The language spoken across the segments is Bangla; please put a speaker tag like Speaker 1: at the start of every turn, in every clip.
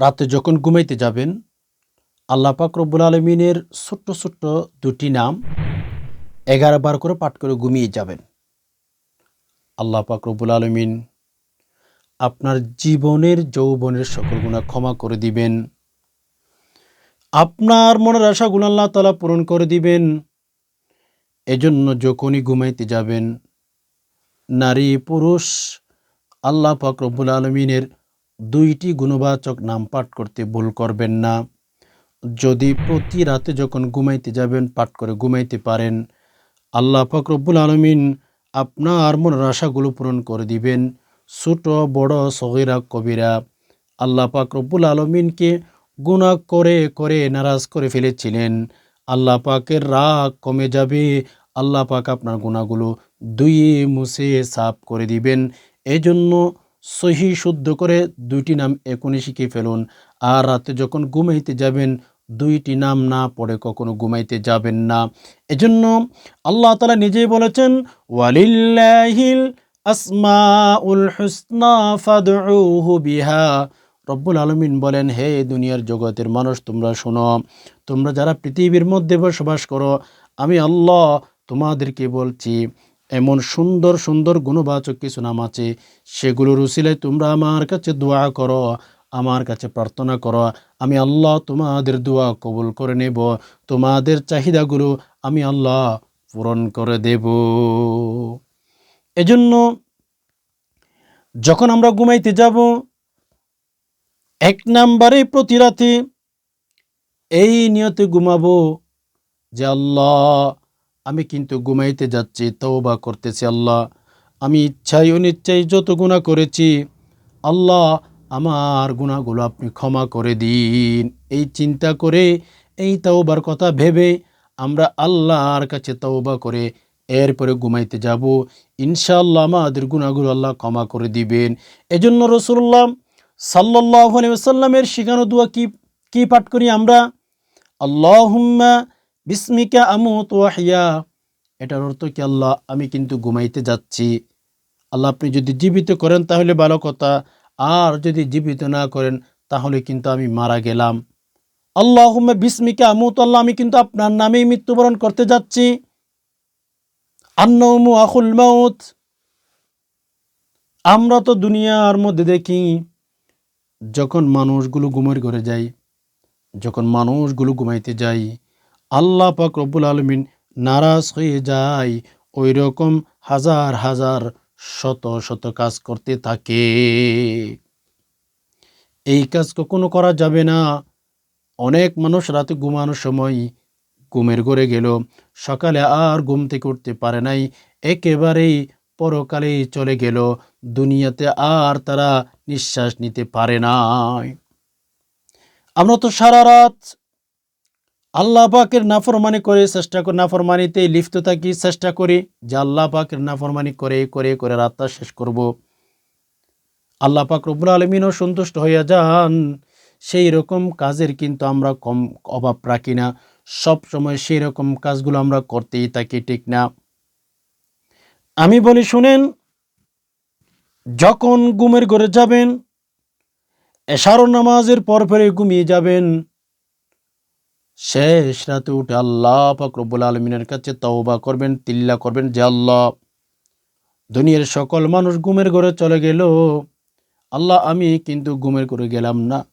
Speaker 1: রাতে যখন ঘুমাইতে যাবেন, আল্লাহ পাক রব্বুল আলমিনের ছোট্ট ছোট্ট দুটি নাম এগারো বার করে পাঠ করে ঘুমিয়ে যাবেন। আল্লাহ পাক রব্বুল আলমিন আপনার জীবনের, যৌবনের সকল গুণা ক্ষমা করে দিবেন। আপনার মনের আশাগুলো আল্লাহ তালা পূরণ করে দিবেন। এজন্য যখনই ঘুমাইতে যাবেন, নারী পুরুষ, আল্লাহ পাক রব্বুল আলমিনের দুইটি গুণবাচক নাম পাঠ করতে ভুল করবেন না। যদি প্রতি রাতে যখন ঘুমাইতে যাবেন, পাঠ করে ঘুমাইতে পারেন, আল্লাহ পাক রব্বুল আলমিন আপনার মনের আশাগুলো পূরণ করে দিবেন। ছোট, বড়, সগিরা, কবিরা, আল্লাহ পাক রব্বুল আলমিনকে গুণা করে করে নারাজ করে ফেলেছিলেন। আল্লাহ পাকের রাগ কমে যাবে, আল্লাহ পাক আপনার গুণাগুলো দুইয়ে মুছে, সাফ করে দিবেন। এজন্য সহি শুদ্ধ করে দুইটি নাম এখনই শিখে ফেলুন। আর রাতে যখন ঘুমাইতে যাবেন, দুইটি নাম না পড়ে কখনো ঘুমাইতে যাবেন না। এজন্য আল্লাহ তালা নিজেই বলেছেন, ওয়ালিল্লাহিল হুসনা ফাদউহু বিহা। রব্বুল আলমিন বলেন, হে দুনিয়ার জগতের মানুষ, তোমরা শোনো, তোমরা যারা পৃথিবীর মধ্যে বসবাস করো, আমি আল্লাহ তোমাদেরকে বলছি এমন সুন্দর সুন্দর গুণবাচক কিছু নাম আছে, সেগুলোর উসিলায় তোমরা আমার কাছে দোয়া করো, আমার কাছে প্রার্থনা করো, আমি আল্লাহ তোমাদের দোয়া কবুল করে নেব, তোমাদের চাহিদাগুলো আমি আল্লাহ পূরণ করে দেব। এজন্য যখন আমরা ঘুমাইতে যাব, এক নাম্বারে প্রতি রাতে এই নিয়তে ঘুমাবো যে আল্লাহ আমি কিন্তু ঘুমাইতে যাচ্ছি, তওবা করতেছি আল্লাহ। আমি ইচ্ছাই অনিচ্ছাই যত গুণা করেছি, আল্লাহ আমার গুণাগুলো আপনি ক্ষমা করে দিন। এই চিন্তা করে, এই তওবার কথা ভেবে আমরা আল্লাহর কাছে তওবা করে এরপরে ঘুমাইতে যাব। ইনশাআল্লাহ আমাদের গুণাগুলো আল্লাহ ক্ষমা করে দিবেন। এজন্য রসুল্লাহ সাল্লাহ সাল্লামের শিখানো দোয়া কি কি পাঠ করি আমরা? আল্লাহুম্মা বিস্মিকা আমু তোয়াহিয়া এটার অর্থ কি, আল্লাহ, আমি কিন্তু ঘুমাইতে যাচ্ছি। আল্লাহ, আপনি যদি জীবিত করেন, তাহলে ভালো কথা। আর যদি জীবিত না করেন, তাহলে কিন্তু আমি মারা গেলাম। আল্লাহ বিস্মিকা আমুত, আল্লাহ, আমি কিন্তু আপনার নামেই মৃত্যুবরণ করতে যাচ্ছি। আন্নমু আকুল মাউত। আমরা তো দুনিয়ার মধ্যে দেখি, যখন মানুষগুলো ঘুমের ঘরে যাই যখন মানুষগুলো ঘুমাইতে যায় আল্লাহ পাক রব্বুল আলমিন নারাজ হয়ে যায় ওই রকম হাজার হাজার শত শত কাজ করতে থাকে। এই কাজ কখনো করা যাবে না। অনেক মানুষ রাতে ঘুমানোর সময় ঘুমের ঘরে গেল, সকালে আর ঘুম থেকে উঠতে পারে নাই, একেবারেই পরকালেই চলে গেল, দুনিয়াতে আর তারা নিঃশ্বাস নিতে পারে নাই। আমরা তো সারা রাত আল্লাহ পাকের নাফরমানি করে, চেষ্টা করে নাফরমানিতে লিপ্ত থাকি, চেষ্টা করি যে আল্লাহ পাকের নাফরমানি করে করে করে রাতটা শেষ করব। আল্লাহ পাক রব্বুল আলমিনও সন্তুষ্ট হইয়া যান, সেই রকম কাজের কিন্তু আমরা কম অভাব রাখি না। সব সময় সেই রকম কাজগুলো আমরা করতেই থাকি, ঠিক না? আমি বলি, শুনেন, যখন ঘুমের ঘরে যাবেন, এশারো নামাজের পর পরে ঘুমিয়ে যাবেন শেষ রাতে উঠে আল্লাহ পাক রব্বুল আলমিনের কাছে তওবা করবেন, তিল্লা করবেন যে, আল্লাহ, দুনিয়ার সকল মানুষ ঘুমের ঘরে চলে গেল। আল্লাহ, আমি কিন্তু ঘুমের ঘরে গেলাম না।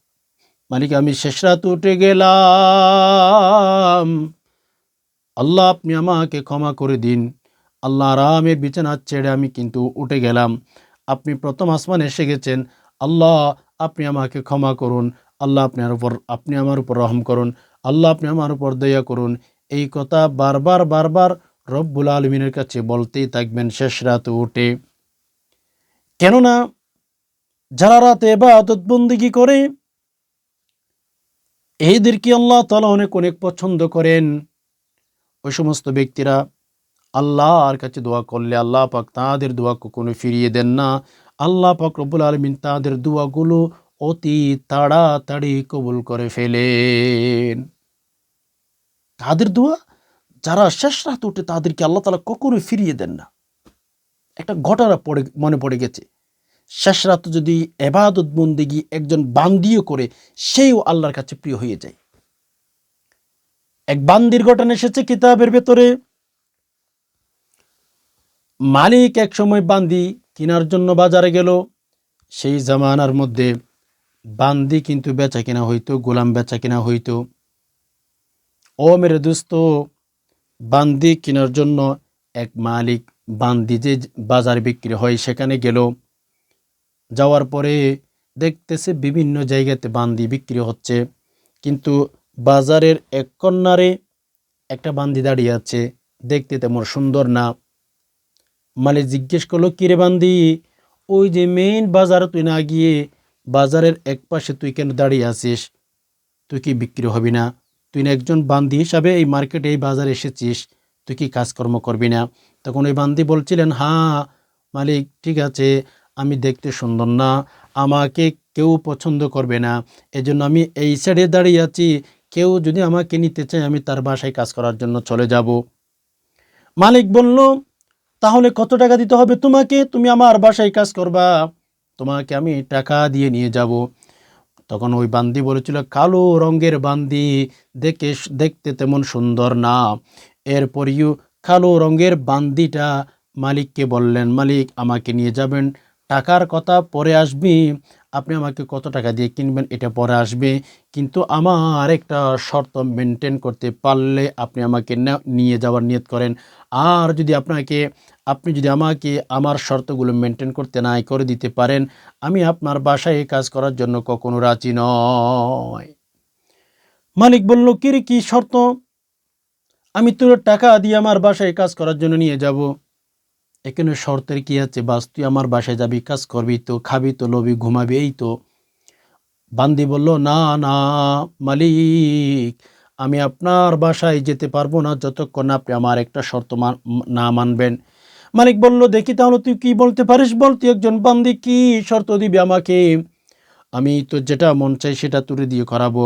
Speaker 1: মালিক, আমি শেষ রাতে উঠে গেলাম। আল্লাহ, আপনি আমাকে ক্ষমা করে দিন। আল্লাহ আরামের বিছানা ছেড়ে আমি কিন্তু উঠে গেলাম। আপনি প্রথম আসমান এসে গেছেন। আল্লাহ, আপনি আমাকে ক্ষমা করুন। আল্লাহ, আপনার উপর, আপনি আমার উপর রহম করুন। আল্লাহ আপনি আমার উপর দয়া করুন। এই কথা বারবার বারবার রব্বুল আলমিনের কাছে বলতেই থাকবেন শেষ রাতে উঠে। কেননা যারা রাতে বা বন্দিগি করে, এদেরকে আল্লাহ তালা অনেক অনেক পছন্দ করেন। ওই সমস্ত ব্যক্তিরা আল্লাহর কাছে দোয়া করলে আল্লাহ পাক তাদের দোয়া কখনো ফিরিয়ে দেন না। আল্লাহ পাক রব্বুল আলমিন তাদের দোয়াগুলো অতি তাড়াতাড়ি কবুল করে ফেলেন। তাদের দোয়া, যারা শেষ রাত উঠে তাদেরকে আল্লাহ তালা কখনোই ফিরিয়ে দেন না। একটা ঘটনা পড়ে, মনে পড়ে গেছে। শেষ রাত যদি এবাদত বন্দিগি একজন বান্দিও করে, সেও আল্লাহর কাছে প্রিয় হয়ে যায়। এক বান্দির ঘটনা এসেছে কিতাবের ভেতরে। মালিক এক সময় বান্দি কেনার জন্য বাজারে গেল। সেই জামানার মধ্যে বান্দি কিন্তু বেচা কিনা হইতো, গোলাম বেচা কিনা হইতো। ও মেরে দোস্ত, বান্দি কেনার জন্য এক মালিক বান্দি যে বাজার বিক্রি হয় সেখানে গেল। যাওয়ার পরে দেখতেছে বিভিন্ন জায়গাতে বান্দি বিক্রি হচ্ছে, কিন্তু বাজারের এক কর্নারে একটা বান্দি দাঁড়িয়ে আছে, দেখতে তেমন সুন্দর না। মালিক জিজ্ঞেস করল, কিরে বান্দি, ওই যে মেইন বাজার তুই না গিয়ে বাজারের এক পাশে তুই কেন দাঁড়িয়ে আছিস? তুই কি বিক্রি হবি না? তুই না একজন বান্দি হিসাবে এই মার্কেটে এই বাজারে এসেছিস। তুই কি কাজকর্ম করবি না? তখন ওই বান্দি বলছিলেন হ্যাঁ মালিক, ঠিক আছে, আমি দেখতে সুন্দর না। আমাকে কেউ পছন্দ করবে না। এজন্য আমি এই সাইডে দাঁড়িয়ে আছি। কেউ যদি আমাকে নিতে চায়, আমি তার বাসায় কাজ করার জন্য চলে যাব। মালিক বলল, তাহলে কত টাকা দিতে হবে তোমাকে? তুমি আমার বাসায় কাজ করবা। তোমাকে আমি টাকা দিয়ে নিয়ে যাব। তখন ওই বান্দি বলেছিল, কালো রঙের বান্দি দেখে দেখতে তেমন সুন্দর না। এরপরেও কালো রঙের বান্দিটা মালিককে বললেন, মালিক, আমাকে নিয়ে যাবেন। টাকার কথা পরে আসবি। আপনি আমাকে কত টাকা দিয়ে কিনবেন, এটা পরে আসবে। কিন্তু আমার একটা শর্ত মেনটেন করতে পারলে আপনি আমাকে নিয়ে যাওয়ার নিয়ত করেন। আর যদি আপনাকে, আপনি যদি আমাকে আমার শর্তগুলো মেনটেন করতে নাই করে দিতে পারেন, আমি আপনার বাসায় কাজ করার জন্য কখনো রাজি নয় মালিক বলল কি রে কি শর্ত? আমি তোর টাকা দিয়ে আমার বাসায় কাজ করার জন্য নিয়ে যাব। এখানে শর্তের কি আছে? বাস, তুই আমার বাসায় যাবি, কাজ করবি তো, খাবি তো লবি ঘুমাবি, এই তো। বান্দি বলল, না না, মালিক, আমি আপনার বাসায় যেতে পারব না যতক্ষণ আপনি আমার একটা শর্ত না মানবেন। মালিক বলল, দেখি তাহলে তুই কি বলতে পারিস বল? তুই একজন বান্দি, কি শর্ত দিবি আমাকে? আমি তো যেটা মন চাই সেটা তুলে দিয়ে করাবো।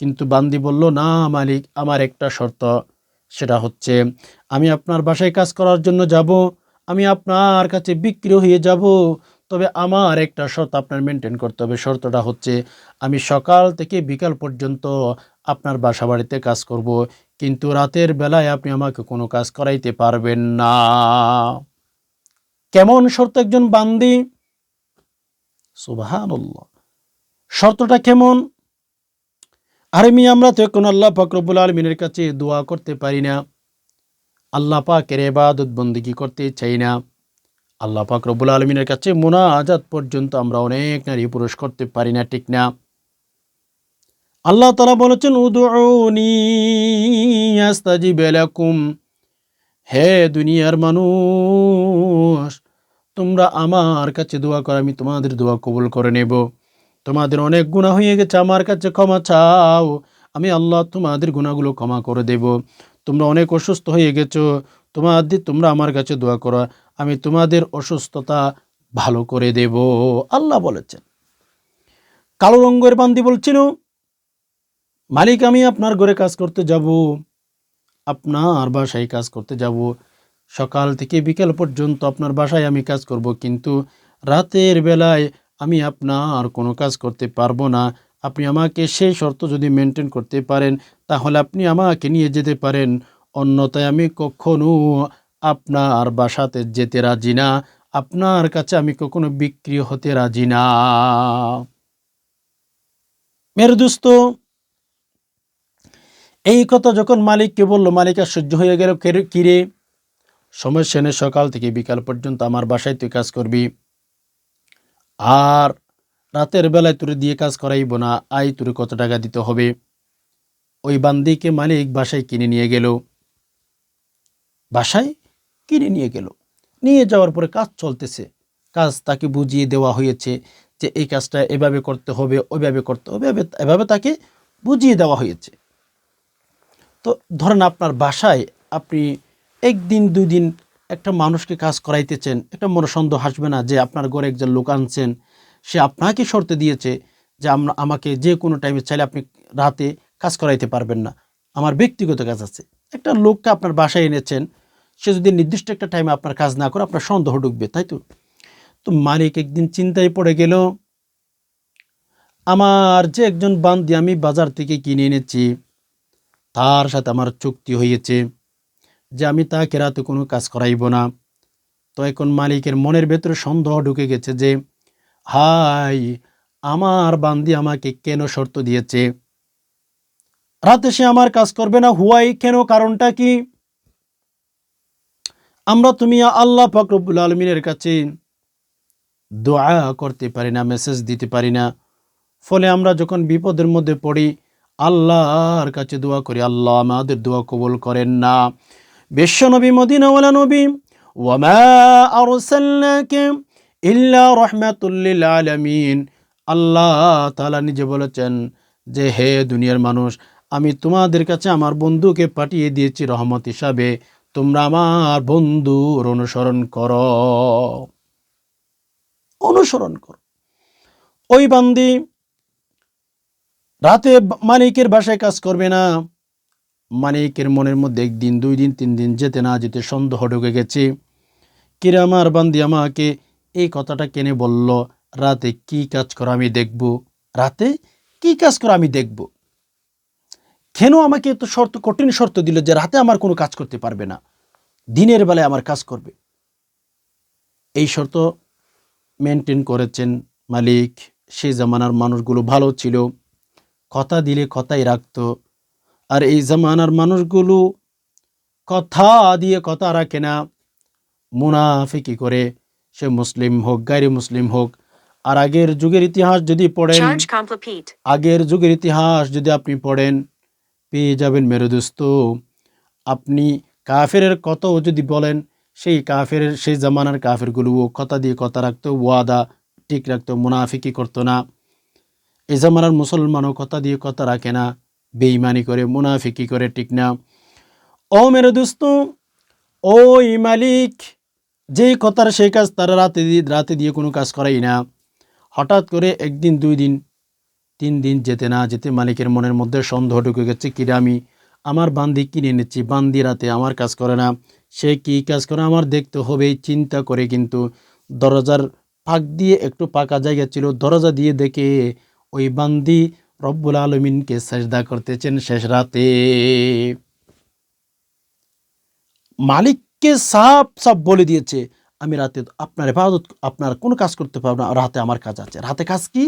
Speaker 1: কিন্তু বান্দি বলল, না, মালিক, আমার একটা শর্ত, সেটা হচ্ছে, আমি আপনার বাসায় কাজ করার জন্য যাব আমি আপনার কাছে বিক্রি হয়ে যাব। তবে আমার একটা শর্ত আপনার মেনটেন করতে হবে। শর্তটা হচ্ছে, আমি সকাল থেকে বিকাল পর্যন্ত আপনার বাসা বাড়িতে কাজ করব। কিন্তু রাতের বেলায় আপনি আমাকে কোনো কাজ করাইতে পারবেন না। কেমন শর্ত একজন বান্দি? সুবহানাল্লাহ। শর্তটা কেমন? আরে মি আমরা তো এখন আল্লাহ পাক রব্বুল আলমিনের কাছে দোয়া করতে পারি না। আল্লাহ পাকের এবাদত বন্দিগি করতে চাই না? আল্লাহ পাক রব্বুল আলমিনের কাছে মোনাজাত পর্যন্ত আমরা অনেক নারী পুরুষ করতে পারি না, ঠিক না? আল্লাহ তালা বলেছেন উদুনি আস্তাজিব লাকুম। হে দুনিয়ার মানুষ, তোমরা আমার কাছে দোয়া করো, আমি তোমাদের দোয়া কবুল করে নেব। তোমাদের অনেক গুণা হয়ে গেছে, আমার কাছে ক্ষমা চাও, আমি আল্লাহ তোমাদের গুণাগুলো ক্ষমা করে দেব। তোমরা অনেক অসুস্থ হয়ে গেছো, তোমাদের, তোমরা আমার কাছে দোয়া করো, আমি তোমাদের অসুস্থতা ভালো করে দেব, আল্লাহ বলেছেন। কালো রঙ্গের বান্দি বলছিল, মালিক, আমি আপনার ঘরে কাজ করতে যাব, আপনার বাসায় কাজ করতে যাব। সকাল থেকে বিকেল পর্যন্ত আপনার বাসায় আমি কাজ করব, কিন্তু রাতের বেলায় আমি আপনার কোনো কাজ করতে পারব না। আপনি আমাকে সেই শর্ত যদি মেনটেন করতে পারেন, তাহলে আপনি আমাকে নিয়ে যেতে পারেন। অন্যথায় আমি কখনো আপনার বাসাতে যেতে রাজি না। আপনার কাছে আমি কখনো বিক্রি হতে রাজি না। মেরে দোস্ত, এই কথা যখন মালিককে বলল, মালিক আর সহ্য হয়ে গেল কেরে- সময় সেনে সকাল থেকে বিকাল পর্যন্ত আমার বাসায় তুই কাজ করবি। আর রাতের বেলায় তোরে দিয়ে কাজ করাইব না, আই তোরে কত টাকা দিতে হবে। ওই বান্দিকে মালিক বাসায় কিনে নিয়ে গেল। বাসায় কিনে নিয়ে গেল। নিয়ে যাওয়ার পরে কাজ চলতেছে। কাজ তাকে বুঝিয়ে দেওয়া হয়েছে যে এই কাজটা এভাবে করতে হবে, ওইভাবে করতে হবে, এভাবে তাকে বুঝিয়ে দেওয়া হয়েছে। তো ধরেন আপনার বাসায় আপনি একদিন দুই দিন একটা মানুষকে কাজ করাইতেছেন, একটা মনে হাসবে না যে আপনার ঘরে একজন লোক আনছেন সে আপনাকে শর্তে দিয়েছে যে আমরা, আমাকে যে কোনো টাইমে চাইলে আপনি রাতে কাজ করাইতে পারবেন না। আমার ব্যক্তিগত কাজ আছে। একটা লোককে আপনার বাসায় এনেছেন, সে যদি নির্দিষ্ট একটা টাইমে আপনার কাজ না করে, আপনার সন্দেহ ঢুকবে, তাই তো? তো মালিক একদিন চিন্তায় পড়ে গেল, আমার যে একজন বান্দি আমি বাজার থেকে কিনে এনেছি, তার সাথে আমার চুক্তি হয়েছে যে আমি তাকে রাতে কোনো কাজ করাইব না। তো এখন মালিকের মনের ভেতরে সন্দেহ ঢুকে গেছে যে হাই, আমার বান্দি আমাকে কেন শর্ত দিয়েছে? রাতে সে আমার কাজ করবে না, হুয়াই, কেন, কারণটা কি? আমরা তুমি আল্লাহ ফকরবুল আলমিনের কাছে দোয়া করতে পারি না, মেসেজ দিতে পারি না। ফলে আমরা যখন বিপদের মধ্যে পড়ি, আল্লাহর কাছে দোয়া করি, আল্লাহ আমাদের দোয়া কবুল করেন না। বিশ্ব নবী মদিনাওয়ালা নবী ওয়ামা আরসালনাকে ইল্লা রহমাতুল্লিল আলামিন। আল্লাহ তালা নিজে বলেছেন যে, হে দুনিয়ার মানুষ, আমি তোমাদের কাছে আমার বন্ধুকে পাঠিয়ে দিয়েছি রহমত হিসাবে। তোমরা আমার বন্ধুর অনুসরণ করো। অনুসরণ করো। ওই বান্দি রাতে মালিকের বাসায় কাজ করবে না। মালিকের মনের মধ্যে একদিন, দুই দিন, তিন দিন যেতে না যেতে সন্দেহ ঢুকে গেছে। কিরে আমার বান্দি আমাকে এই কথাটা কেনে বলল, রাতে কি কাজ করো আমি দেখব। রাতে কি কাজ করো আমি দেখব। কেন আমাকে এত শর্ত, কঠিন শর্ত দিল যে রাতে আমার কোনো কাজ করতে পারবে না? দিনের বেলায় আমার কাজ করবে। এই শর্ত মেনটেন করেছেন মালিক। সেই জামানার মানুষগুলো ভালো ছিল। কথা দিলে কথাই রাখতো। আর এই জামানার মানুষগুলো কথা দিয়ে কথা রাখে না। মুনাফিকি করে সে মুসলিম হোক গাইরে মুসলিম হোক আর আগের যুগের ইতিহাস যদি পড়েন আগের যুগের ইতিহাস যদি আপনি পড়েন পেয়ে যাবেন মেরু দোস্ত। আপনি কাফেরের কতও যদি বলেন সেই কাফের সেই জামানার কাফেরগুলোও কথা দিয়ে কথা রাখতো ওয়াদা ঠিক রাখতো মুনাফিকি করতো না। এই জামানার মুসলমানও কথা দিয়ে কথা রাখে না বেইমানি করে মুনাফিকি করে ঠিক না। ও মেরু দোস্ত ওই মালিক যেই কথার সেই কাজ তারা রাতে দিয়ে রাতে দিয়ে কোনো কাজ করাই না। হঠাৎ করে একদিন, দুই দিন, তিন দিন যেতে না যেতে মালিকের মনের মধ্যে সন্দেহ ঢুকে গেছে, কিরে আমি আমার বান্দি কিনে নিচ্ছি বান্দি রাতে আমার কাজ করে না। সে কি কাজ করে আমার দেখতে হবে চিন্তা করে কিন্তু দরজার ফাঁক দিয়ে একটু পাকা জায়গা ছিল, দরজা দিয়ে দেখে ওই বান্দি রব্বুল আলমিনকে সেজদা করতেছেন শেষ রাতে। মালিককে সাপ সাপ বলে দিয়েছে, আমি রাতে আপনার হেফাজত, আপনার কোনো কাজ করতে পারব না, রাতে আমার কাজ আছে। রাতে কাজ কি?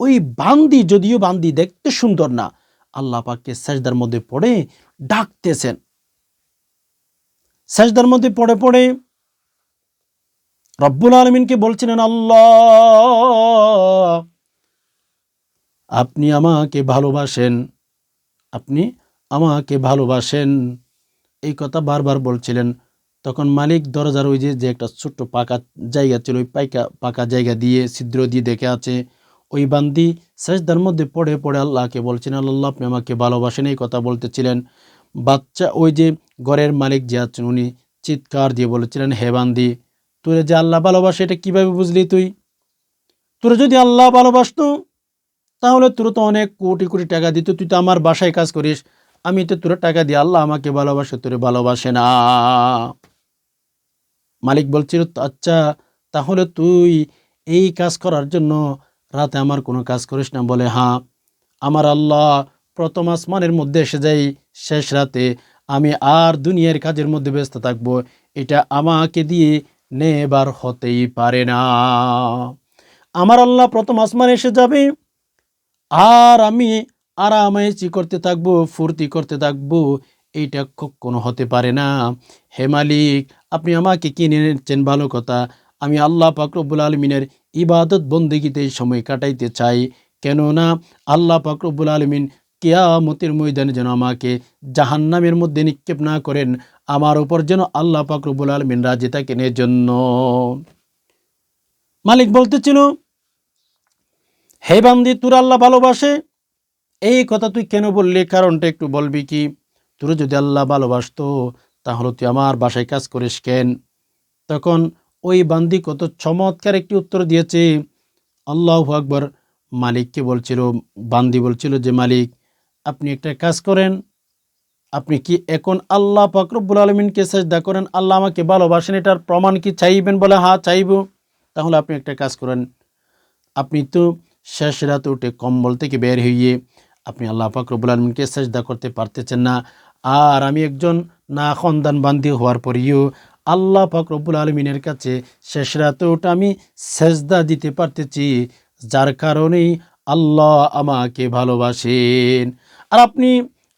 Speaker 1: ওই বান্দি, যদিও বান্দি দেখতে সুন্দর না, আল্লাহ পাককে সেজদার মধ্যে পড়ে ডাকতেছেন। সেজদার মধ্যে পড়ে পড়ে রব্বুল আলমিনকে বলছিলেন, আল্লাহ, আপনি আমাকে ভালোবাসেন, আপনি আমাকে ভালোবাসেন। এই কথা বারবার বলছিলেন তখন মালিক দরজার ওই যে একটা ছোট্ট পাকা জায়গা ছিল, ওই পাইকা, পাকা জায়গা দিয়ে ছিদ্র দিয়ে দেখে আছে, ওই বান্দি সেজদার মধ্যে পড়ে পড়ে আল্লাহকে বলছেন, আল্লাহ, আপনি আমাকে ভালোবাসেন, এই কথা বলতেছিলেন। বাচ্চা ওই যে ঘরের মালিক যে আছেন, উনি চিৎকার দিয়ে বলেছিলেন, হে বান্দি, তোরে যে আল্লাহ ভালোবাসে, এটা কীভাবে বুঝলি তুই? তোরে যদি আল্লাহ ভালোবাসতো, তাহলে তোর তো অনেক কোটি কোটি টাকা দিত। তুই তো আমার বাসায় কাজ করিস। আমি তো তোরা টাকা দিয়ে আল্লাহ আমাকে ভালোবাসে, তোরে ভালোবাসে না। মালিক বলছিল আচ্ছা তাহলে তুই এই কাজ করার জন্য রাতে আমার কোনো কাজ করিস না? বলে হ্যাঁ আমার আল্লাহ প্রথম আসমানের মধ্যে এসে যাই, শেষ রাতে আমি আর দুনিয়ার কাজের মধ্যে ব্যস্ত থাকব। এটা আমাকে দিয়ে নেবার হতেই পারে না। আমার আল্লাহ প্রথম আসমান এসে যাবে আর আমি আরামাইচি করতে থাকব, ফুর্তি করতে থাকব এইটা কোনো হতে পারে না। হে মালিক, আপনি আমাকে কিনে এনেছেন ভালো কথা। আমি আল্লাহ পাকরবুল আলমিনের ইবাদত বন্দেগিতে সময় কাটাইতে চাই। কেননা আল্লাহ পাকরবুল আলমিন কেয়ামতের ময়দানে যেন আমাকে জাহান্নামের মধ্যে নিক্ষেপ না করেন, আমার উপর যেন আল্লাহ পাকরবুল আলমিন রাজি থাকেন এর জন্য মালিক বলতেছিল, হে বান্দি, তোর আল্লাহ ভালোবাসে? এই কথা তুই কেন বললি? কারণটা একটু বলবি কি? তোর যদি আল্লাহ ভালোবাসতো, তাহলে তুই আমার বাসায় কাজ করিস কেন? তখন ওই বান্দি কত চমৎকার একটি উত্তর দিয়েছে। আল্লাহ আকবর। মালিককে বলছিল? বান্দি বলছিল যে, মালিক, আপনি একটা কাজ করেন। আপনি কি এখন আল্লাহ পাকরবুল আলমিনকে চেষ্টা করেন? আল্লাহ আমাকে ভালোবাসেন, এটার প্রমাণ কি চাইবেন বলে? হ্যাঁ চাইব। তাহলে আপনি একটা কাজ করেন। আপনি তো শেষ রাতে উঠে কম্বল থেকে বের হইয়ে আপনি আল্লাহ পাক রব্বুল আলমিনকে সেজদা করতে পারতেছেন না। আর আমি একজন না সন্তান বান্ধি হওয়ার পরেও আল্লাহ পাক রব্বুল আলমিনের কাছে শেষ রাতে উঠে আমি সেজদা দিতে পারতেছি, যার কারণেই আল্লাহ আমাকে ভালোবাসেন। আর আপনি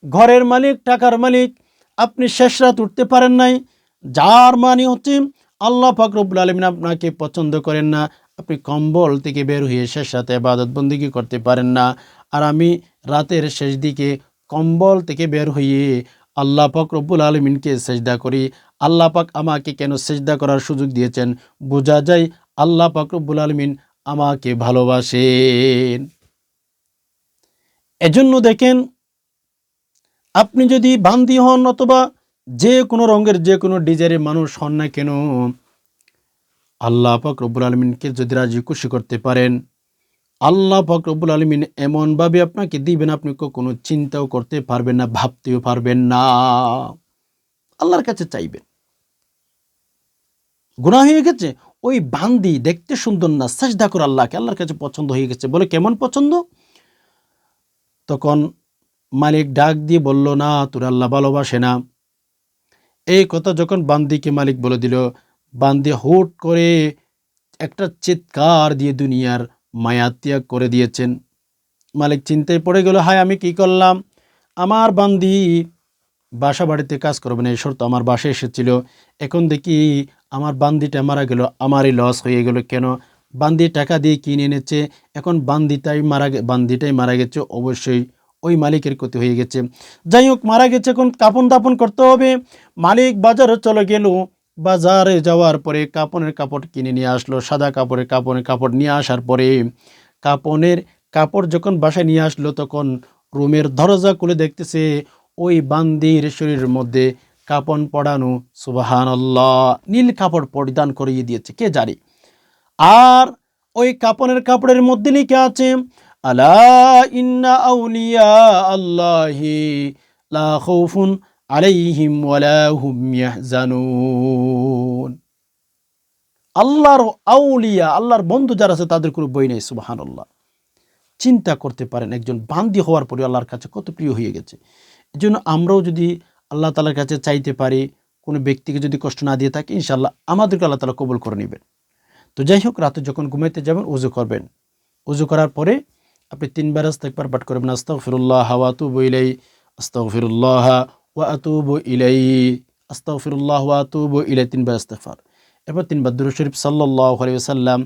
Speaker 1: ঘরের মালিক, টাকার মালিক, আপনি শেষ রাত উঠতে পারেন নাই, যার মানে হচ্ছে আল্লাহ ফাকরবুল আলমিন আপনাকে পছন্দ করেন না, আপনি কম্বল থেকে বের হয়ে শেষ রাতে আবাদত বন্দিগি করতে পারেন না। আর আমি রাতের শেষ দিকে কম্বল থেকে বের হয়ে আল্লাহ পাক রব্বুল আলমিনকে সেজদা করি, আল্লাহ পাক আমাকে কেন সেজদা করার সুযোগ দিয়েছেন? বোঝা যায় আল্লাহ পাক রব্বুল আলমিন আমাকে ভালোবাসেন। এজন্য দেখেন, আপনি যদি বান্দি হন অথবা যে কোনো রঙের, যে কোনো ডিজাইনের মানুষ হন না কেন, আল্লাহ পাক রব্বুল আলমিনকে যদি রাজি খুশি করতে পারেন আল্লাহ পাক রব্বুল আলমিন এমনভাবে আপনাকে দিবেন, আপনি কোনো চিন্তাও করতে পারবেন না, ভাবতেও পারবেন না। আল্লাহর কাছে চাইবেন। গুণা হয়ে গেছে, ওই বান্দি দেখতে সুন্দর না, সাজদা করে আল্লাহকে, আল্লাহর কাছে পছন্দ হয়ে গেছে বলে কেমন পছন্দ? তখন মালিক ডাক দিয়ে বলল, না, তোর আল্লাহ ভালোবাসে না। এই কথা যখন বান্দিকে মালিক বলে দিল, বান্দি হুট করে একটা চিৎকার দিয়ে দুনিয়ার মায়া ত্যাগ করে দিয়েছেন। মালিক চিন্তায় পড়ে গেল, হায়, আমি কি করলাম? আমার বান্দি বাসা বাড়িতে কাজ করবে না, এই শর্ত আমার বাসায় এসেছিল। এখন দেখি আমার বান্দিটা মারা গেল, আমারই লস হয়ে গেল কেন? বান্দি টাকা দিয়ে কিনে এনেছে, এখন বান্দিটাই মারা বান্দিটাই মারা গেছে, অবশ্যই ওই মালিকের ক্ষতি হয়ে গেছে। যাই হোক, মারা গেছে, এখন কাপন দাপন করতে হবে। মালিক বাজারে চলে গেল বাজারে যাওয়ার পরে কাপনের কাপড় কিনে নিয়ে আসলো, সাদা কাপড়ের কাপনের কাপড় নিয়ে আসার পরে কাপনের কাপড় যখন বাসায় নিয়ে আসলো, তখন রুমের দরজা খুলে দেখতেছে ওই বান্দির শরীরের মধ্যে কাপন পড়ানো সুবাহান নীল কাপড় পরিধান করিয়ে দিয়েছে। কে জানি? আর ওই কাপনের কাপড়ের মধ্যে লিখে আছে, আলা ইন্না আউলিয়া আল্লাহি লা খাউফুন আলাইহিম ওয়ালা হুম ইয়াহজানুন। আল্লাহর আউলিয়া, আল্লাহর বন্ধু যারা আছে তাদের কোনো বই নেই সুবাহান আল্লাহ চিন্তা করতে পারেন, একজন বান্দি হওয়ার পরে আল্লাহর কাছে কত প্রিয় হয়ে গেছে। এই জন্য আমরাও যদি আল্লাহ তালার কাছে চাইতে পারি, কোনো ব্যক্তিকে যদি কষ্ট না দিয়ে থাকি ইনশাল্লাহ আমাদেরকে আল্লাহ তালা কবুল করে নেবেন। তো যাই হোক, রাতে যখন ঘুমাইতে যাবেন, উজু করবেন। উজু করার পরে আপনি তিনবার আস্তে একবার পাঠ করবেন আস্তাও ফিরুল্লাহ হাওয়া তুবু ইলাই আস্তাও ফিরুল্লাহ ওয়া ইলাই আস্তাও ফিরুল্লাহ ওয়া আতুবু ইলাই তিনবার ইস্তেফার এরপর তিনবার দুরু শরীফ সাল্লাহ আলিয়া সাল্লাম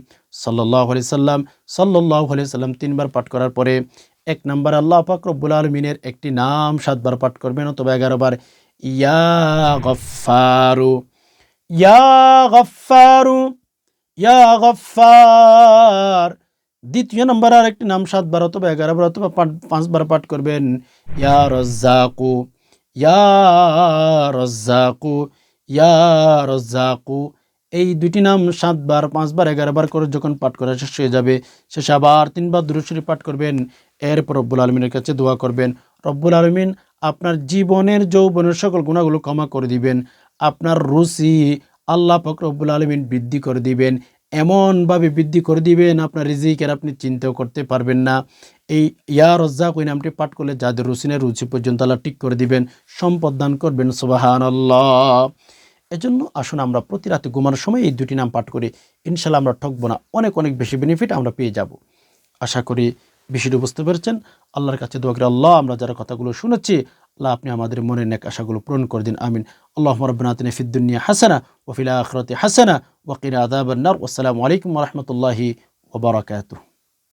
Speaker 1: সাল্লাহ আলি সাল্লাম সাল্লাহ আলি সাল্লাম তিনবার পাঠ করার পরে এক নম্বর আল্লাহ পাক রব্বুল আলমিনের একটি নাম সাতবার পাঠ করবেন অথবা এগারোবার, ইয়া গফারু ইয়া গফারু ইয়া গফার দ্বিতীয় নম্বর আর একটি নাম সাতবার অথবা এগারোবার অথবা পাঁচবার পাঠ করবেন, ইয়া রজ্জাকু। ইয়া রজ্জাকু ইয়া রজ্জাকু। এই দুটি নাম সাতবার, পাঁচবার, এগারোবার করে যখন পাঠ করা শেষ হয়ে যাবে, শেষে আবার তিনবার দুরুশরী পাঠ করবেন। এরপর রব্বুল আলমিনের কাছে দোয়া করবেন। রব্বুল আলমিন আপনার জীবনের যৌবনের সকল গুণাগুলো ক্ষমা করে দিবেন। আপনার রুচি আল্লাহ পাক রব্বুল আলমিন বৃদ্ধি করে দিবেন। এমনভাবে বৃদ্ধি করে দিবেন, আপনার রিজিকের আপনি চিন্তাও করতে পারবেন না। এই ইয়া রজ্জাক ওই নামটি পাঠ করলে যাদের রুচিনের রুচি পর্যন্ত আল্লাহ ঠিক করে দিবেন, সম্পদ দান করবেন সুবাহান আল্লাহ এজন্য আসুন আমরা প্রতি রাতে ঘুমানোর সময় এই দুটি নাম পাঠ করি। ইনশাল্লাহ আমরা ঠকবো না, অনেক অনেক বেশি বেনিফিট আমরা পেয়ে যাব। আশা করি বিষয়টি বুঝতে পেরেছেন। আল্লাহর কাছে দোয়া করে, আল্লাহ, আমরা যারা কথাগুলো শুনেছি, আল্লাহ আপনি আমাদের মনের নেক আশাগুলো পূরণ করে দিন, আমিন। আল্লাহ রব্বানা ফিদ্দুনিয়া হাসানা ওফিলা আখরতে হাসানা وقنا عذاب النار. والسلام عليكم ورحمة الله وبركاته.